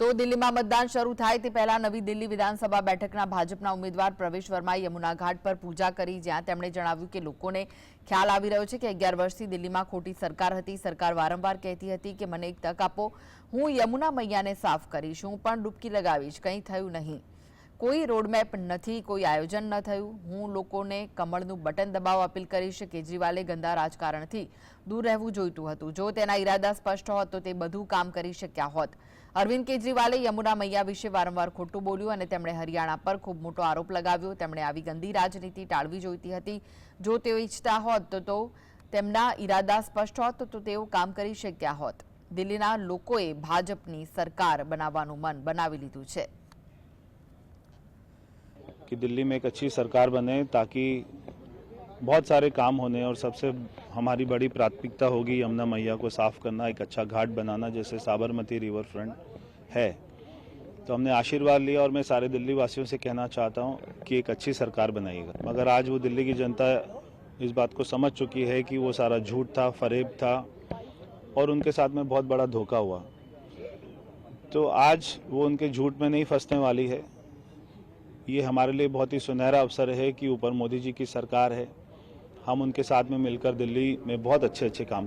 તો દિલ્હીમાં મતદાન શરૂ થાય તે પહેલા નવી દિલ્હી વિધાનસભા બેઠકના ભાજપના ઉમેદવાર પ્રવેશ વર્માએ યમુના ઘાટ પર પૂજા કરી, જ્યાં તેમણે જણાવ્યું કે લોકોને ખ્યાલ આવી રહ્યો છે કે અગિયાર વર્ષથી દિલ્હીમાં ખોટી સરકાર હતી. સરકાર વારંવાર કહેતી હતી કે, મને એક તક આપો, હું યમુના મૈયાને સાફ કરીશ, હું પણ ડૂબકી લગાવીશ, કંઈ થયું નહીં. કોઈ રોડમેપ નથી, કોઈ આયોજન ન થયું. હું લોકોને કમળનું બટન દબાવ અપીલ કરીશ કેજરીવાલે ગંદા રાજકારણથી દૂર રહેવું જોઈતું હતું. જો તેના ઈરાદા સ્પષ્ટ હોત તો તે બધું કામ કરી શક્યા હોત. અરવિંદ કેજરીવાલે યમુના મૈયા વિશે વારંવાર ખોટું બોલ્યું અને તેમણે હરિયાણા પર ખૂબ મોટો આરોપ લગાવ્યો. તેમણે આવી ગંદી રાજનીતિ ટાળવી જોઈતી હતી. જો તેઓ ઈચ્છતા હોત તો તેમના ઈરાદા સ્પષ્ટ હોત તો તેઓ કામ કરી શક્યા હોત. દિલ્હીના લોકોએ ભાજપની સરકાર બનાવવાનું મન બનાવી લીધું છે. कि दिल्ली में एक अच्छी सरकार बने ताकि बहुत सारे काम होने और सबसे हमारी बड़ी प्राथमिकता होगी यमुना मैया को साफ़ करना, एक अच्छा घाट बनाना, जैसे साबरमती रिवर फ्रंट है। तो हमने आशीर्वाद लिया और मैं सारे दिल्ली वासियों से कहना चाहता हूँ कि एक अच्छी सरकार बनाइएगा। मगर आज वो दिल्ली की जनता इस बात को समझ चुकी है कि वो सारा झूठ था, फरेब था और उनके साथ में बहुत बड़ा धोखा हुआ। तो आज वो उनके झूठ में नहीं फंसने वाली है। ये हमारे लिए बहुत ही सुनहरा अवसर है कि ऊपर मोदी जी की सरकार है। हम उनके साथ में मिलकर दिल्ली में बहुत अच्छे अच्छे काम